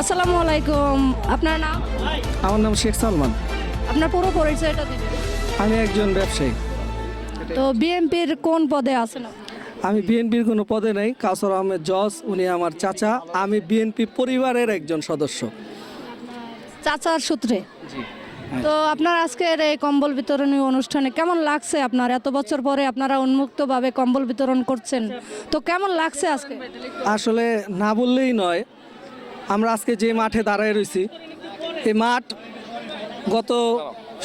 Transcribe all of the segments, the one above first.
আসসালামু আলাইকুম। আপনার নাম? আমার নাম শেখ সালমান। আপনার পুরো পরিচয়টা দিবেন আমি একজন ব্যবসায়ী। তো বিএনপির কোন পদে আছেন আমি বিএনপির কোনো পদে নেই। কাসর আহমেদ জজ উনি আমার চাচা। আমি বিএনপি পরিবারের একজন সদস্য। চাচার সূত্রে? তো আপনার আজকের এই কম্বল বিতরণী অনুষ্ঠানে কেমন লাগছে আপনার? এত বছর পরে আপনারা উন্মুক্তভাবে কম্বল বিতরণ করছেন। তো কেমন লাগছে আজকে? আসলে না বললেই নয়। আমরা আজকে যে মাঠে দাঁড়ায় রয়েছি, এই মাঠ গত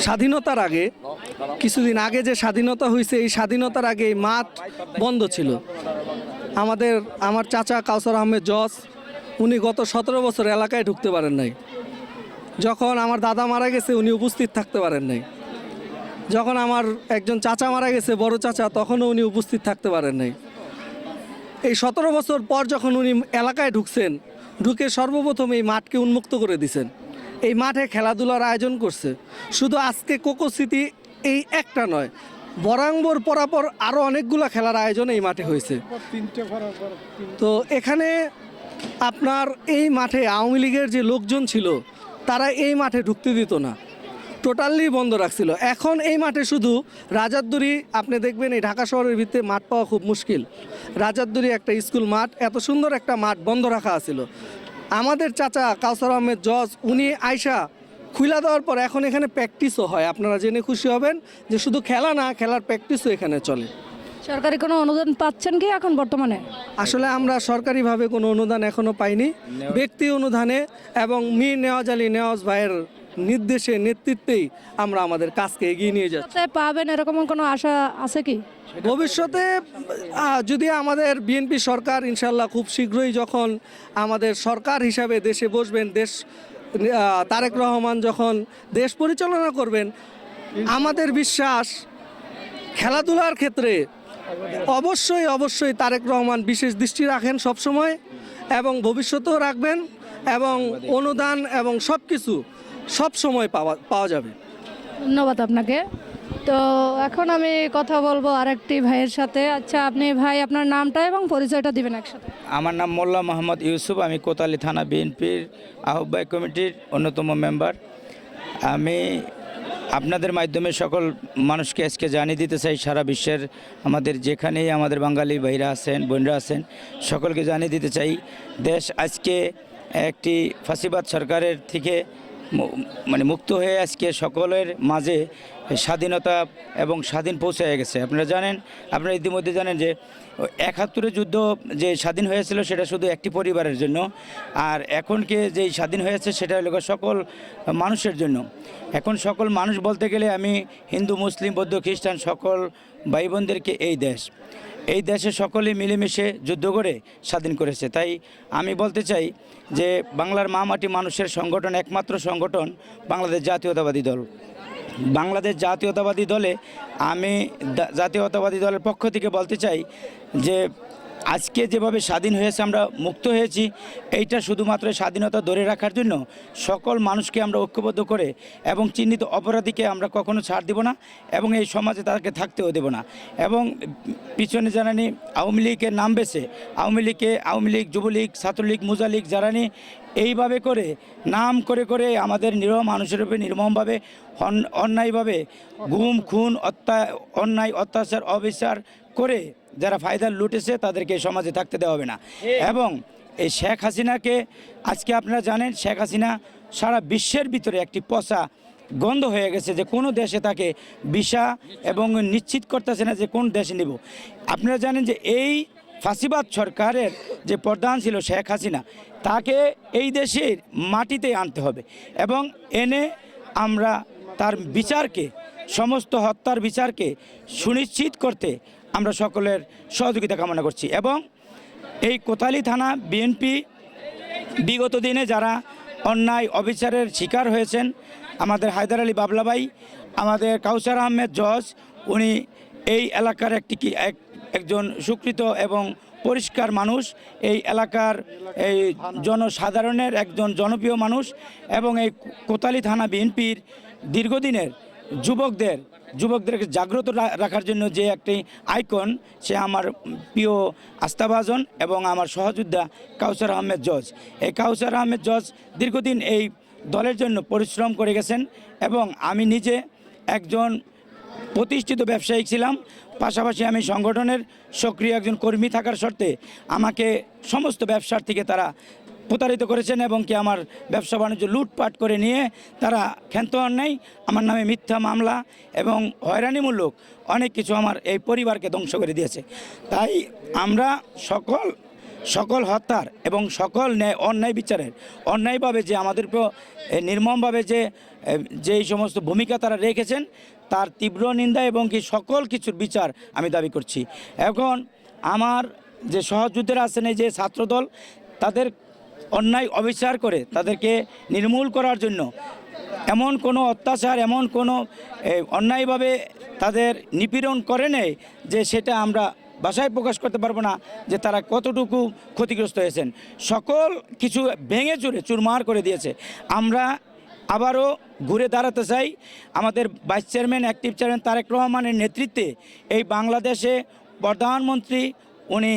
স্বাধীনতার আগে, কিছুদিন আগে যে স্বাধীনতা হয়েছে, এই স্বাধীনতার আগে এই মাঠ বন্ধ ছিল। আমাদের, আমার চাচা কাউসর আহমেদ জজ, উনি গত সতেরো বছর এলাকায় ঢুকতে পারেন নাই। যখন আমার দাদা মারা গেছে, উনি উপস্থিত থাকতে পারেন নাই। যখন আমার একজন চাচা মারা গেছে, বড় চাচা, তখনও উনি উপস্থিত থাকতে পারেন নাই। এই সতেরো বছর পর যখন উনি এলাকায় ঢুকছেন, ঢুকে সর্বপ্রথম এই মাঠকে উন্মুক্ত করে দিছেন। এই মাঠে খেলাধুলার আয়োজন করছে। শুধু আজকে কোকো স্মৃতি এই একটা নয় বরাঙ্গর পরাপর আরও অনেকগুলো খেলার আয়োজন এই মাঠে হয়েছে। তো এখানে আপনার এই মাঠে আওয়ামী লীগের যে লোকজন ছিল তারা এই মাঠে ঢুকতে দিত না। টোটালি বন্ধ রাখছিল। এখন এই মাঠে শুধু রাজারদুরি, আপনি দেখবেন এই ঢাকা শহরের ভিতরে মাঠ পাওয়া খুব মুশকিল। রাজারদুরি একটা স্কুল মাঠ, এত সুন্দর একটা মাঠ বন্ধ রাখা আছিল। আমাদের চাচা কাউসার আহমেদ জজ, উনি আয়সা খুলে দেওয়ার পর এখন এখানে প্র্যাকটিসও হয়। আপনারা জেনে খুশি হবেন যে শুধু খেলা না, খেলার প্র্যাকটিসও এখানে চলে। সরকারি কোনো অনুদান পাচ্ছেন কি এখন বর্তমানে? আসলে আমরা সরকারিভাবে কোনো অনুদান এখনও পাইনি। ব্যক্তি অনুদানে এবং মি নেওয়াজ আলী নেওয়াজ ভাইয়ের নির্দেশে নেতৃত্বেই আমরা আমাদের কাজকে এগিয়ে নিয়ে যাচ্ছি। পাবেন এরকম কোনো আশা আছে কি? ভবিষ্যতে যদি আমাদের বিএনপি সরকার ইনশাল্লাহ খুব শীঘ্রই যখন আমাদের সরকার হিসাবে দেশে বসবেন দেশ তারেক রহমান যখন দেশ পরিচালনা করবেন আমাদের বিশ্বাস খেলাধুলার ক্ষেত্রে অবশ্যই অবশ্যই তারেক রহমান বিশেষ দৃষ্টি রাখেন সবসময় এবং ভবিষ্যতেও রাখবেন এবং অনুদান এবং সব কিছু সব সময় পাওয়া পাওয়া যাবে। ধন্যবাদ আপনাকে। তো এখন আমি কথা বলব আরেকটি ভাইয়ের সাথে। আচ্ছা আপনি ভাই আপনার নামটা এবং পরিচয়টা দিবেন একসাথে। আমার নাম মোল্লা মোহাম্মদ ইউসুফ আমি কোতালি থানা বিএনপির আহ্বায়ক কমিটির অন্যতম মেম্বার। আমি আপনাদের মাধ্যমে সকল মানুষকে আজকে জানিয়ে দিতে চাই, সারা বিশ্বের আমাদের যেখানেই আমাদের বাঙালি ভাইরা আছেন, বোনরা আছেন, সকলকে জানিয়ে দিতে চাই, দেশ আজকে একটি ফাঁসিবাদ সরকারের থেকে মানে মুক্ত হয়ে আজকে সকলের মাঝে স্বাধীনতা এবং স্বাধীন পৌঁছে গেছে। আপনারা জানেন, আপনারা ইতিমধ্যে জানেন যে একাত্তরের যুদ্ধ যে স্বাধীন হয়েছিল সেটা শুধু একটি পরিবারের জন্য, আর এখনকে যে স্বাধীন হয়েছে সেটা হলো সকল মানুষের জন্য। এখন সকল মানুষ বলতে গেলে আমি হিন্দু, মুসলিম, বৌদ্ধ, খ্রিস্টান সকল ভাই বোনদেরকে এই দেশ। এই দেশে সকলে মিলেমিশে যুদ্ধ করে স্বাধীন করেছে। তাই আমি বলতে চাই যে বাংলার মা মাটি মানুষের সংগঠন একমাত্র সংগঠন বাংলাদেশ জাতীয়তাবাদী দল। বাংলাদেশ জাতীয়তাবাদী দলে আমি জাতীয়তাবাদী দলের পক্ষ থেকে বলতে চাই যে আজকে যেভাবে স্বাধীন হয়েছে আমরা মুক্ত হয়েছি, এইটা শুধুমাত্র স্বাধীনতা ধরে রাখার জন্য সকল মানুষকে আমরা ঐক্যবদ্ধ করে এবং চিহ্নিত অপরাধীকে আমরা কখনো ছাড় দেব না এবং এই সমাজে তাদেরকে থাকতেও দেব না। এবং পিছনে জানানি আওয়ামী লীগের নাম বেছে, আওয়ামী লীগকে আওয়ামী লীগ, যুবলীগ, ছাত্রলীগ, মুজালীগ জারানি এইভাবে করে, নাম করে করে আমাদের নিরহ মানুষের উপরে নির্মমভাবে অন্যায়ভাবে গুম, খুন, অত্যা, অন্যায়, অত্যাচার, অবিচার করে যারা ফায়দা লুটেছে তাদেরকে সমাজে থাকতে দেওয়া হবে না। এবং এই শেখ হাসিনাকে আজকে আপনারা জানেন শেখ হাসিনা সারা বিশ্বের ভিতরে একটি পচা গন্ধ হয়ে গেছে যে কোনো দেশে তাকে ভিসা এবং নিশ্চিত করতেছে না যে কোন দেশে নেব। আপনারা জানেন যে এই ফাঁসিবাদ সরকারের যে প্রধান ছিল শেখ হাসিনা তাকে এই দেশের মাটিতে আনতে হবে এবং এনে আমরা তার বিচারকে সমস্ত হত্যার বিচারকে সুনিশ্চিত করতে আমরা সকলের সহযোগিতা কামনা করছি। এবং এই কোতালি থানা বিএনপি বিগত দিনে যারা অন্যায় অবিচারের শিকার হয়েছেন, আমাদের হায়দার আলী বাবলাবাই আমাদের কাউসার আহমেদ জজ, উনি এই এলাকার একটি কি, এক, একজন স্বীকৃত এবং পরিষ্কার মানুষ। এই এলাকার এই জনসাধারণের একজন জনপ্রিয় মানুষ এবং এই কোতালি থানা বিএনপির দীর্ঘদিনের যুবকদের, যুবকদেরকে জাগ্রত রাখার জন্য যে একটি আইকন, সে আমার প্রিয় আস্থাভাজন এবং আমার সহযোদ্ধা কাউসার আহমেদ জজ। এই কাউসার আহমেদ জজ দীর্ঘদিন এই দলের জন্য পরিশ্রম করে গেছেন এবং আমি নিজে একজন প্রতিষ্ঠিত ব্যবসায়িক ছিলাম। পাশাপাশি আমি সংগঠনের সক্রিয় একজন কর্মী থাকার শর্তে আমাকে সমস্ত ব্যবসার থেকে তারা প্রতারিত করেছেন এবং কি আমার ব্যবসা বাণিজ্য লুটপাট করে নিয়ে তারা ক্ষান্ত হন নাই। আমার নামে মিথ্যা মামলা এবং হয়রানিমূলক অনেক কিছু আমার এই পরিবারকে ধ্বংস করে দিয়েছে। তাই আমরা সকল সকল হত্যার এবং সকল ন্যায় অন্যায় বিচারের অন্যায়ভাবে যে আমাদের নির্মমভাবে যে এ, যে সমস্ত ভূমিকা তারা রেখেছেন তার তীব্র নিন্দা এবং কি সকল কিছুর বিচার আমি দাবি করছি। এখন আমার যে সহযোদ্ধারা আছেন এই যে ছাত্রদল তাদের অন্যায় অবিচার করে তাদেরকে নির্মূল করার জন্য এমন কোনো অত্যাচার, এমন কোনো অন্যায়ভাবে তাদের নিপীড়ন করে নেই যে সেটা আমরা ভাষায় প্রকাশ করতে পারব না যে তারা কতটুকু ক্ষতিগ্রস্ত হয়েছেন। সকল কিছু ভেঙে চুরে চুরমার করে দিয়েছে। আমরা আবারও ঘুরে দাঁড়াতে চাই। আমাদের vice chairman, active chairman Tarique রহমানের নেতৃত্বে এই বাংলাদেশে প্রধানমন্ত্রী, উনি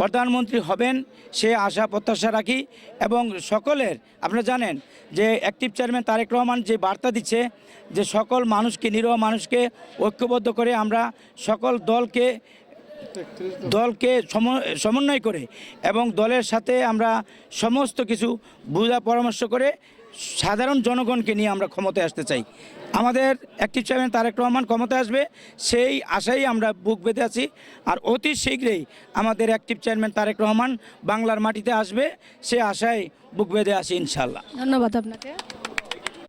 প্রধানমন্ত্রী হবেন, সে আশা প্রত্যাশা রাখি এবং সকলের, আপনারা জানেন যে অ্যাক্টিভ চেয়ারম্যান তারেক রহমান যে বার্তা দিচ্ছে যে সকল মানুষকে, নিরহ মানুষকে ঐক্যবদ্ধ করে আমরা সকল দলকে দলকে সমন্বয় করে এবং দলের সাথে আমরা সমস্ত কিছু বুঝা পরামর্শ করে সাধারণ জনগণকে নিয়ে আমরা ক্ষমতায় আসতে চাই। আমাদের অ্যাক্টিভ চেয়ারম্যান তারেক রহমান ক্ষমতায় আসবে, সেই আশাই আমরা বুক বেঁধে আছি। আর অতি শীঘ্রই আমাদের অ্যাক্টিভ চেয়ারম্যান তারেক রহমান বাংলার মাটিতে আসবে, সে আশায় বুক বেঁধে আসি ইনশাল্লাহ ধন্যবাদ আপনাকে।